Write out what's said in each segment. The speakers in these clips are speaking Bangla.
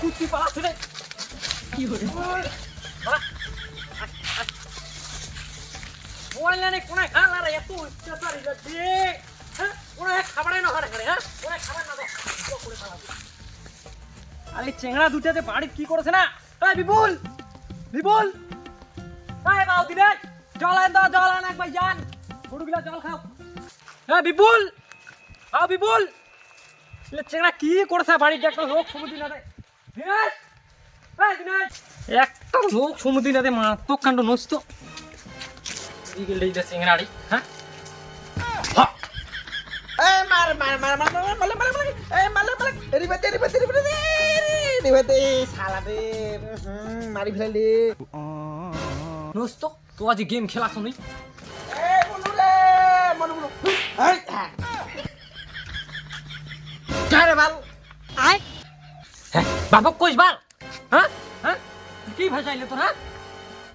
কুচি পালাচ্ছে রে। কি করে মোবাইল নে, কোনায় খাল আর এত অত্যাচার হচ্ছে হ্যাঁ কোনায় খাবারে না হারে করে হ্যাঁ খাবার না করে পালাবে আরে চেংড়া দুটাতে বাড়ি কি করেছে না? এই বিপুল বিপুল। এই বাউ দিনে জল আন দাও, জল আন, একবার যান। গরুগুলা জল খাও। হ্যাঁ বিপুল। আও বিপুল। চেংড়া কি করেছে বাড়িতে একটা লোক সমুদ্র না একটা লোক সমুদ্রী নদী মারাত্মক কাণ্ড নষ্ট চিংড়াড়ি হ্যাঁ গেম খেলা শুনি ভালো বাবক কইস বাল। হ্যাঁ? হ্যাঁ? কি ভাষাইলে তোর হ্যাঁ?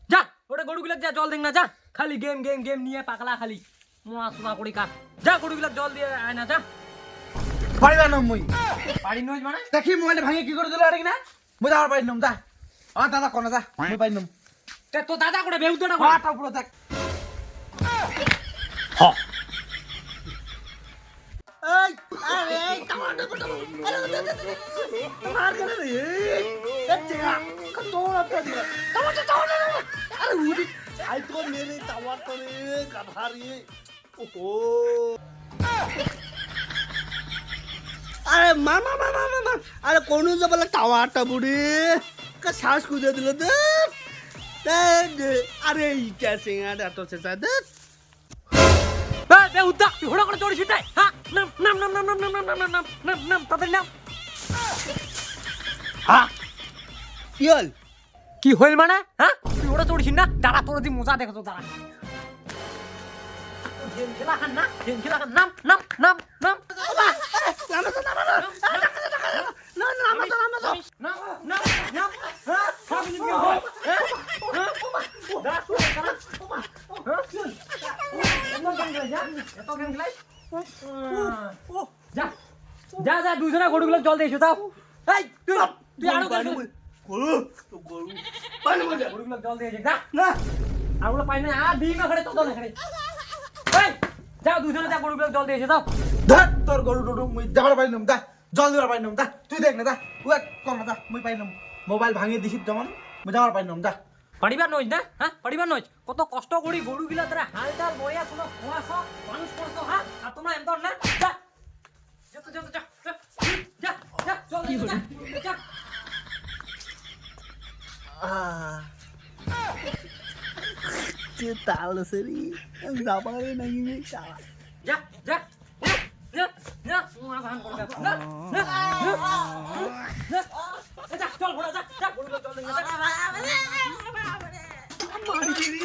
যা ওটা গরুগুলা যা জল দেখ না যা। খালি গেম গেম গেম নিয়ে পাকলা খালি। মোয়া সোনা করি কার যা গরুগুলা জল দিয়ে আয় না যা। পারিবা না মুই। পারি নই মানে? দেখি মোবাইল ভাঙি কি করে দিল আরে না মুই যাবার পারি নম দা আমার দাদা কোন যা। মুই পারি নম তে তো দাদা করে বেউতটা হাটা পুরো দেখ। হ। এই, আরে, এই টমাটো টমাটো মার করে এই চেগা কত আপটা দিলা। টমাটো টমাটো আরে উদি আই তো মেরে টমাটো রে গাধারি ওহো। আরে মামা মামা মামা আরে, কোন বলে টাওয়ারটা বুড়ি শ্বাস খুঁজে দিল আরে ইটা সিঙ্গাটা এত চেষ্টা দে তুই হোড়া করে চড়িস তাই হ্যাঁ। নাম নাম নাম নাম নাম নাম নাম নাম নাম নাম নাম তাদের নাম হ্যাঁ কি হল কি হইল মানে হ্যাঁ তুই ওরা চড়িস না দাঁড়া তোর দি মজা দেখো তো দাঁড়া গেম খেলা খান না গেম খেলা খান নাম নাম নাম নাম যা যা যা দুজনে গরুগুলো জল দিয়ে এসো তাও এই তুই তুই আরও গরুগুলো জল দিয়ে যা। না। আগুলো পাই না আর দিই না খাড়ে তত না খাড়ে এই যা দুজনে যা গরুগুলো জল দিয়ে এসে দাও ধর তোর গরু টরু মুই যাবার পাইলাম দা জল দিবার পাইলাম দা তুই দেখ না দা কর না দা মুই পাইলাম মোবাইল ভাঙিয়ে দিছি যেমন মুই যাবার পাইলাম দা পারিবার নয় না হ্যাঁ পারিবার নয় কত কষ্ট করি গরুগুলা তারা হাল ডাল বইয়া তোমরা খোয়াছ মানুষ করছ হ্যাঁ আর তোমরা এমন না যা যা যা যা যা, যা যা চল যা, যা যে তাল সেরি যাবারে নাই শালা যা যা যা, যা যা মুয়া ভান করে যা যা যা, যা, যা, যা, চল ঘোড়া যা যা গরুগুলো দিয়ে যা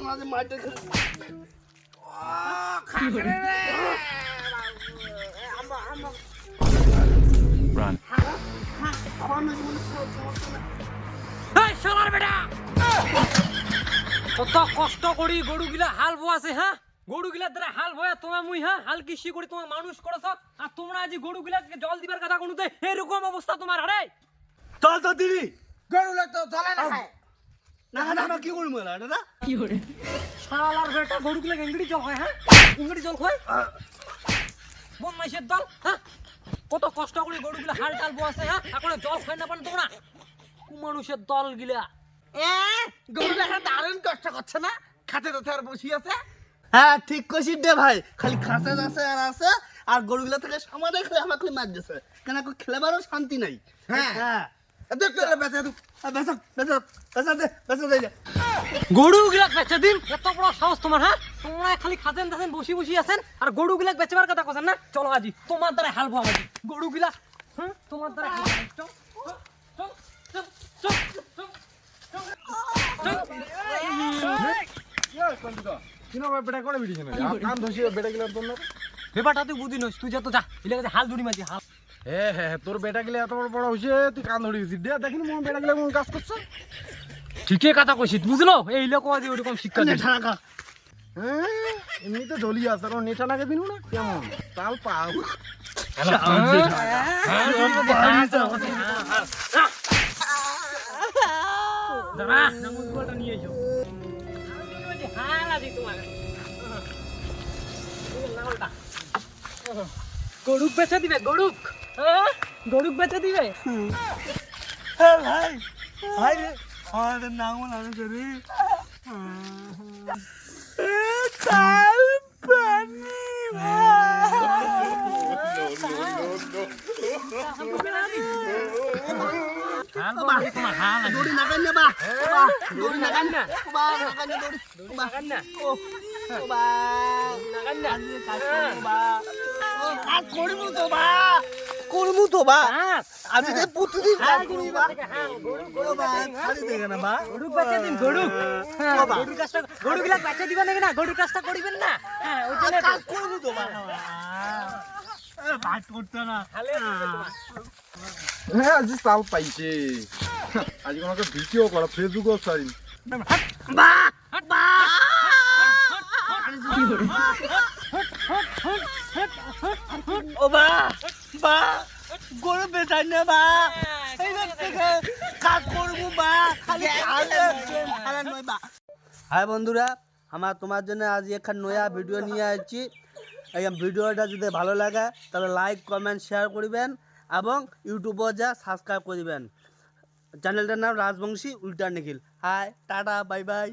তোমার যে মাইটা খা খা কেনে রে! আমা আমা Run. শালার বেটা! কত কষ্ট করি গরুগুলা হাল বোয়াছে হ্যাঁ? গরুগুলা দ্বারা হাল বয়া তোমার মুই হ্যাঁ? হাল কৃষি করে তোমার মানুষ করেছ? আর তোমরা আজ গরুগুলাকে জল দিবার কথা কোনোতে? এরকম অবস্থা তোমার আরে! চল তো দিদি। গরু লাগতো চলে না খায়। না না না কি করব না দাদা? কি করে শালার বেটা গরুগুলা ইংড়ি জল হয় হ্যাঁ? ইংড়ি জল হয়? বন মাইসের দল হ্যাঁ? কত কষ্ট করে গরুগুলা হাল টাল বোয়াছে হ্যাঁ? এখন জল খাই না পান তোমরা? মানুষের দল গিলা এ গরু দেখা দারুণ কষ্ট করছে না? খাতে তো আর বসি আছে? হ্যাঁ ঠিক কইছিস দে ভাই। খালি খাতে আছে আর আছে আর গরুগুলা থেকে সমানে খেলে আমাকে মার দিছে কেন খেলাবারও শান্তি নাই। হ্যাঁ। হ্যাঁ। গরু গুলাক বেচে দিন এত বড় সাহস তোমার হ্যাঁ? তোমরা খালি খাজেন দাজেন বসি বসি আছেন আর গরু গুলাক বেচবার কথা কোছেন না? চলো আজি তোমার দ্বারা হালবো আমার গরু গুলা হ্যাঁ? তোমার দ্বারা বেটা করে বিড়ি কাম ধসি বেটা গেলাম তোমরা ব্যাপারটা তুই বুঝি নস তুই যা তো যা হাল জুড়ি মাঝি হাল। এ হে হে, তোর বেটা গিলা এত বড় বড় হইছে তুই কান ধরে গেছিস। দে দেখিনি মোর বেটা গিলা কোন কাজ করছে। ঠিকই কথা কইছিস বুঝলো? এই লোক আজি ওরকম শিক্ষা ঠাকা হ্যাঁ এমনিতে জ্বলি আছে আর নেটা লাগে দিনু না? কেমন? তাল পাও। নিয়ে এসো তোমার গরুক বেচে দিবে গরুক? গরুক বেচে দিবে? হ্যাঁ। ভাই। ভাই রে আমাদের নাম আমি করি কাল পানি হাল বলবি তোমার হাল আজি দড়ি নাগান না বা বা, নাগান না বা নাগান না দড়ি নাগান না ও বা নাগান না কাজ করব বা কাজ করব তো বা তো বা আমি যে প্রতিদিন কাজ বা বা ছাড়ি দেবে না বা দিন হ্যাঁ, কাজটা গরু গিলা বেচে দিবেন না গরুর কাজটা করিবেন না হ্যাঁ ওই জন্য কাজ করব তো বা কাজ করতে না হালে দিবে তোমার। হ্যাঁ আজ তাল পাইছে আজ আমাকে ভিডিও করা ফেসবুকও ছাড়ি বা বা ও বা বা গরু বেচাই না বা এইবার থেকে কাজ করব বা খালি খালি নয় বা হাই বন্ধুরা আমার তোমার জন্য আজ এখান নয়া ভিডিও নিয়ে আসছি। এই ভিডিওটা যদি ভালো লাগে তাহলে লাইক কমেন্ট শেয়ার করবেন এবং ইউটিউবও যা সাবস্ক্রাইব করবেন। চ্যানেলটার নাম রাজবংশী উল্টা Nikhil. Hi tata bye bye